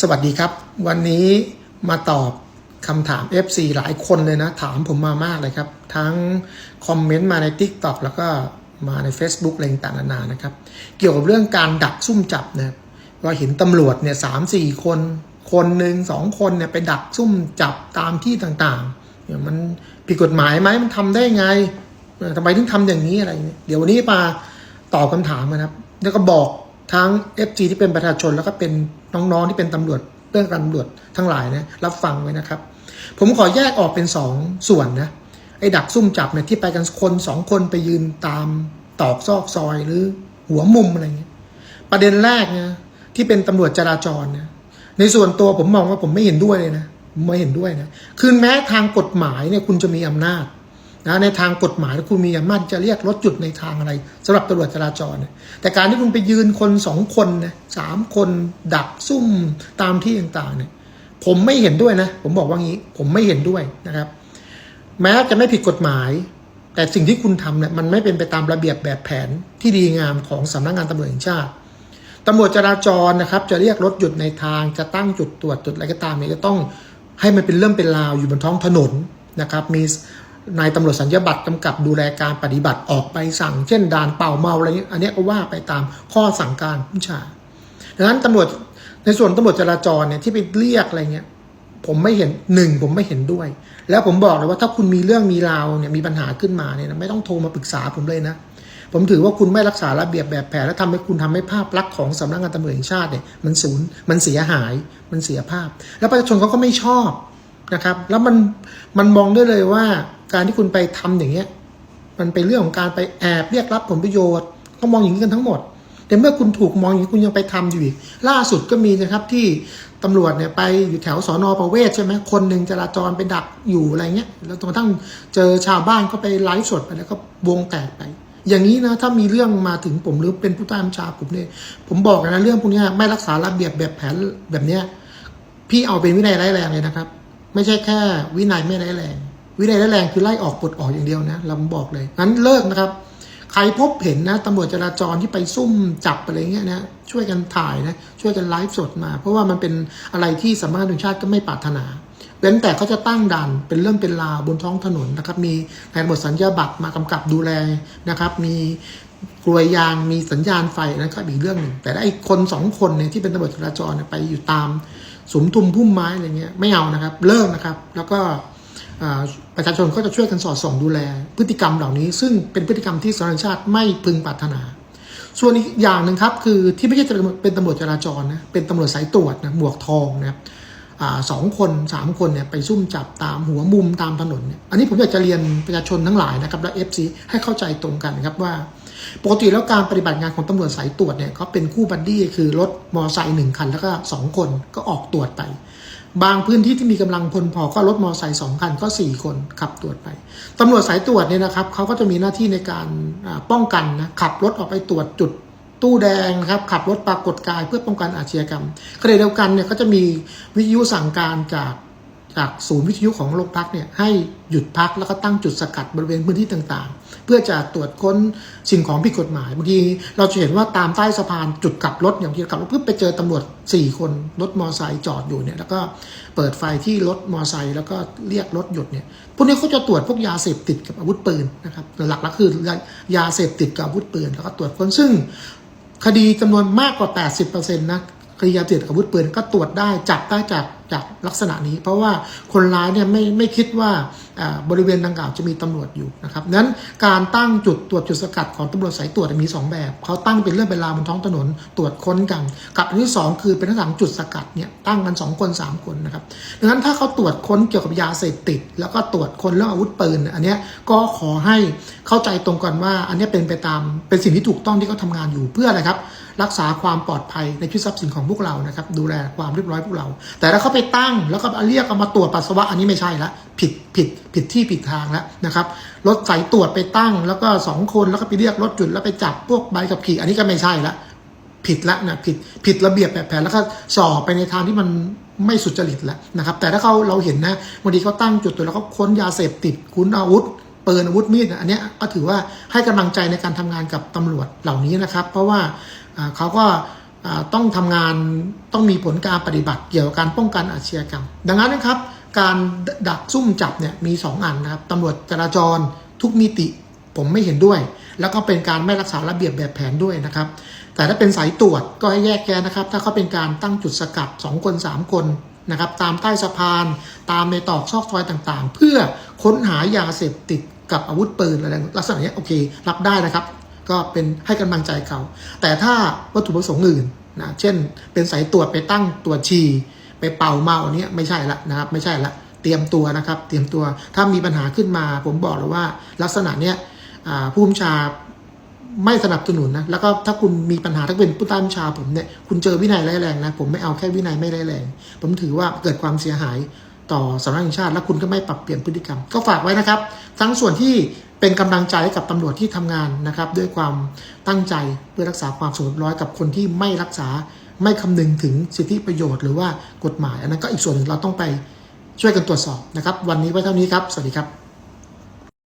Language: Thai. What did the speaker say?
สวัสดีครับ วันนี้มาตอบคำถาม FC หลายคนเลยนะ ถามผมมามากเลยครับ ทั้งคอมเมนต์มาใน TikTok แล้วก็มาใน Facebook อะไรต่างๆนานานะครับ เกี่ยวกับเรื่องการดักซุ่มจับนะครับว่าเห็นตำรวจเนี่ยสามสี่คน คนหนึ่งสองคนเนี่ยไปดักซุ่มจับตามที่ต่างๆเนี่ยมันผิดกฎหมายไหมมันทำได้ไงทำไมถึงทำอย่างนี้อะไรเงี้ยเดี๋ยววันนี้มาตอบคำถามนะครับ แล้วก็บอก ทั้ง FG ที่เป็นประชาชนแล้วก็เป็นน้องๆที่เป็นตำรวจเรื่องการตำรวจทั้งหลายนะรับฟังไว้นะครับ ผมขอแยกออกเป็นสองส่วนนะไอ้ดักซุ่มจับเนี่ยที่ไปกันคนสองคนไปยืนตามตอกซอกซอยหรือหัวมุมอะไรเงี้ยประเด็นแรกนะที่เป็นตำรวจจราจรนะในส่วนตัวผมมองว่าผมไม่เห็นด้วยเลยนะไม่เห็นด้วยนะคือแม้ทางกฎหมายเนี่ยคุณจะมีอำนาจ นะในทางกฎหมายคุณมีอำนาจจะเรียกรถจุดในทางอะไรสำหรับตำรวจจราจร แต่การที่คุณไปยืนคนสองคนนะสามคนดักซุ่มตามที่ต่างๆเนี่ยผมไม่เห็นด้วยนะ ผมบอกว่างี้ ผมไม่เห็นด้วยนะครับ แม้จะไม่ผิดกฎหมาย แต่สิ่งที่คุณทำเนี่ยมันไม่เป็นไปตามระเบียบแบบแผนที่ดีงามของสำนักงานตำรวจแห่งชาติตำรวจจราจรนะครับ จะเรียกรถหยุดในทางจะตั้งจุดตรวจจุดอะไรก็ตามเนี่ยจะต้องให้มันเป็นเรื่องเป็นราวอยู่บนท้องถนนนะครับ มี นายตำรวจสัญญาบัตรกำกับดูแลการปฏิบัติออกไปสั่ง เช่นด่านเป่าเมาอะไรเงี้ยอันนี้ก็ว่าไปตามข้อสั่งการผู้ชาดังนั้นตำรวจในส่วนตำรวจจราจรเนี่ยที่ไปเรียกอะไรเงี้ยผมไม่เห็นหนึ่งผมไม่เห็นด้วย แล้วผมบอกเลยว่าถ้าคุณมีเรื่องมีราวเนี่ยมีปัญหาขึ้นมาเนี่ยไม่ต้องโทรมาปรึกษาผมเลยนะผมถือว่าคุณไม่รักษาระเบียบแบบแผนและทำให้คุณทำให้ภาพลักษณ์ของสำนักงานตำรวจแห่งชาติเนี่ยมันสูญมันเสียหายมันเสียภาพ แล้วประชาชนเขาก็ไม่ชอบนะครับ แล้วมันมันมองได้เลยว่า การที่คุณไปทำอย่างเงี้ย มันเป็นเรื่องของการไปแอบเรียกรับผลประโยชน์เขามองอย่างนี้กันทั้งหมด แต่เมื่อคุณถูกมองอย่างนี้คุณยังไปทำอยู่อีก ล่าสุดก็มีนะครับที่ตำรวจเนี่ยไปอยู่แถวสอนอประเวศใช่ไหมคนหนึ่งจราจรไปดักอยู่อะไรเงี้ย แล้วจนกระทั่งเจอชาวบ้านก็ไปไลฟ์สดไปแล้วก็วงแตกไป อย่างนี้นะถ้ามีเรื่องมาถึงผมหรือเป็นผู้ใต้บัญชาผมเนี่ยผมบอกนะเรื่องพวกนี้ไม่รักษาระเบียบแบบแผนแบบเนี้ยพี่เอาเป็นวินัยร้ายแรงเลยนะครับ ไม่ใช่แค่วินัยไม่ร้ายแรง วินัยร้ายแรงคือไล่ออกปลดออกอย่างเดียวนะเราบอกเลยงั้นเลิกนะครับ ใครพบเห็นนะตำรวจจราจรที่ไปซุ่มจับอะไรเงี้ยนะช่วยกันถ่ายนะช่วยกันไลฟ์สดมา เพราะว่ามันเป็นอะไรที่สำนักงารวจแห่งชาติก็ไม่ปรารถนาเว้นแต่เขาจะตั้งด่านเป็นเรื่องเป็นราวบนท้องถนนนะครับ มีนายตำรวจสัญญาบัตรมากำกับดูแลนะครับ มีกลวยยางมีสัญญาณไฟนะครับอีกเรื่องหนึ่งแต่ไอ้คนสองคนเนี่ยที่เป็นตำรวจจราจรไปอยู่ตามสมทุมพุ่มไม้อะไรเงี้ยไม่เอานะครับ เลิกนะครับ แล้วก็ ประชาชนก็จะช่วยกันสอดส่องดูแล พฤติกรรมเหล่านี้ ซึ่งเป็นพฤติกรรมที่สาธารณชาติไม่พึงปรารถนา ส่วนอีกอย่างหนึ่งครับคือที่ไม่ใช่เป็นตำรวจจราจรนะเป็นตำรวจสายตรวจนะหมวกทองนะครับสองคนสามคนเนี่ยไปซุ่มจับตามหัวมุมตามถนนเนี่ยอันนี้ผมอยากจะเรียนประชาชนทั้งหลายนะครับและเอฟซีให้เข้าใจตรงกันนะครับว่า ปกติแล้วการปฏิบัติงานของตำรวจสายตรวจเนี่ยเขาเป็นคู่บัดดี้คือรถมอไซค์หนึ่งคันแล้วก็สองคนก็ออกตรวจไป บางพื้นที่ที่มีกำลังพลพอก็รถมอไซค์สองคันก็สี่คนขับตรวจไปตำรวจสายตรวจเนี่ยนะครับเขาก็จะมีหน้าที่ในการป้องกันนะขับรถออกไปตรวจจุดตู้แดงนะครับขับรถปรากฏกายเพื่อป้องกันอาชญากรรมขณะเดียวกันเนี่ยก็จะมีวิทยุสั่งการจาก จากศูนย์วิทยุของโรงพักเนี่ยให้หยุดพักแล้วก็ตั้งจุดสกัดบริเวณพื้นที่ต่างๆ เพื่อจะตรวจค้นสิ่งของผิดกฎหมายบางทีเราจะเห็นว่าตามใต้สะพานจุดกลับรถอย่างที่กลับรถเพื่อไปเจอตำรวจ 4 คนรถมอไซค์จอดอยู่เนี่ยแล้วก็เปิดไฟที่รถมอไซค์แล้วก็เรียกรถหยุดเนี่ยพวกนี้เขาจะตรวจพวกยาเสพติดกับอาวุธปืนนะครับหลักๆคือยาเสพติดกับอาวุธปืนแล้วก็ตรวจค้นซึ่ง คดีจำนวนมากกว่า 80%นะคดียาเสพติดกับอาวุธปืนก็ตรวจได้จับได้จาก จากลักษณะนี้ เพราะว่าคนร้ายเนี่ยไม่ไม่คิดว่าบริเวณดังกล่าวจะมีตำรวจอยู่นะครับนั้นการตั้งจุดตรวจจุดสกัดของตำรวจสายตรวจมี 2 แบบเขาตั้งเป็นเรื่องเป็นราวบนท้องถนนตรวจค้นกันกับอันที่ 2 คือเป็นทั้งสามจุดสกัดเนี่ยตั้งกัน 2 คน 3 คนนะครับดังนั้นถ้าเขาตรวจค้นเกี่ยวกับยาเสพติด แล้วก็ตรวจค้นเรื่องอาวุธปืนอันนี้ก็ขอให้เข้าใจตรงกันว่า อันนี้เป็นไปตามเป็นสิ่งที่ถูกต้องที่เขาทำงานอยู่เพื่ออะไรครับรักษาความปลอดภัยในชีวิตทรัพย์สินของพวกเรานะครับ ดูแลความเรียบร้อยพวกเรา แต่ถ้าเขาไปตั้งแล้วก็เรียกเอามาตรวจปัสสาวะอันนี้ไม่ใช่ละผิดผิดผิดที่ผิดทางแล้วนะครับรถสายตรวจไปตั้ง แล้วก็สองคนแล้วก็ไปเรียกรถจุดแล้วไปจับพวกใบขับขี่ อันนี้ก็ไม่ใช่ละผิดละนะผิดผิดระเบียบแบบแผนแล้วก็สอบไปในทางที่มันไม่สุจริตแล้วนะครับ แต่ถ้าเขาเราเห็นนะบางทีเขาตั้งจุดตรวจแล้วเขาค้นยาเสพติดคุ้นอาวุธปืนอาวุธมีดอันนี้ก็ถือว่าให้กำลังใจในการทำงานกับตำรวจเหล่านี้นะครับ เพราะว่า เขาก็ต้องทำงานต้องมีผลการปฏิบัติเกี่ยวกับการป้องกันอาชญากรรม ดังนั้นนะครับ การดักซุ่มจับเนี่ยมี 2 อันนะครับตำรวจจราจรทุกมิติผมไม่เห็นด้วย แล้วก็เป็นการไม่รักษาระเบียบแบบแผนด้วยนะครับ แต่ถ้าเป็นสายตรวจก็ให้แยกแยะนะครับ ถ้าเขาเป็นการตั้งจุดสกัด 2 คน 3 คนนะครับ ตามใต้สะพาน ตามในตอกซอกซอยต่างๆ เพื่อค้นหายาเสพติดกับอาวุธปืนอะไรลักษณะนี้โอเค รับได้นะครับ ก็เป็นให้กำลังใจเขา แต่ถ้าวัตถุประสงค์อื่นนะเช่น เป็นสายตรวจไปตั้งตรวจฉี่ไปเป่าเมาอันเนี้ยไม่ใช่ละนะครับ ไม่ใช่ละเตรียมตัวนะครับ เตรียมตัวถ้ามีปัญหาขึ้นมา ผมบอกเลยว่า ลักษณะเนี้ยผู้บัญชาไม่สนับสนุนนะแล้วก็ถ้าคุณมีปัญหาถ้าเป็นผู้ใต้บัญชาผมเนี่ยคุณเจอวินัยร้ายแรงนะผมไม่เอาแค่วินัยไม่ร้ายแรง ผมถือว่าเกิดความเสียหาย ต่อสำนักงานชาติ และคุณก็ไม่ปรับเปลี่ยนพฤติกรรม ก็ฝากไว้นะครับ ทั้งส่วนที่เป็นกำลังใจให้กับตำรวจที่ทำงานนะครับ ด้วยความตั้งใจเพื่อรักษาความสงบเรียบร้อยกับคนที่ไม่รักษาไม่คำนึงถึงสิทธิประโยชน์หรือว่ากฎหมาย อันนั้นก็อีกส่วนหนึ่งเราต้องไปช่วยกันตรวจสอบนะครับ วันนี้ไว้เท่านี้ครับ สวัสดีครับ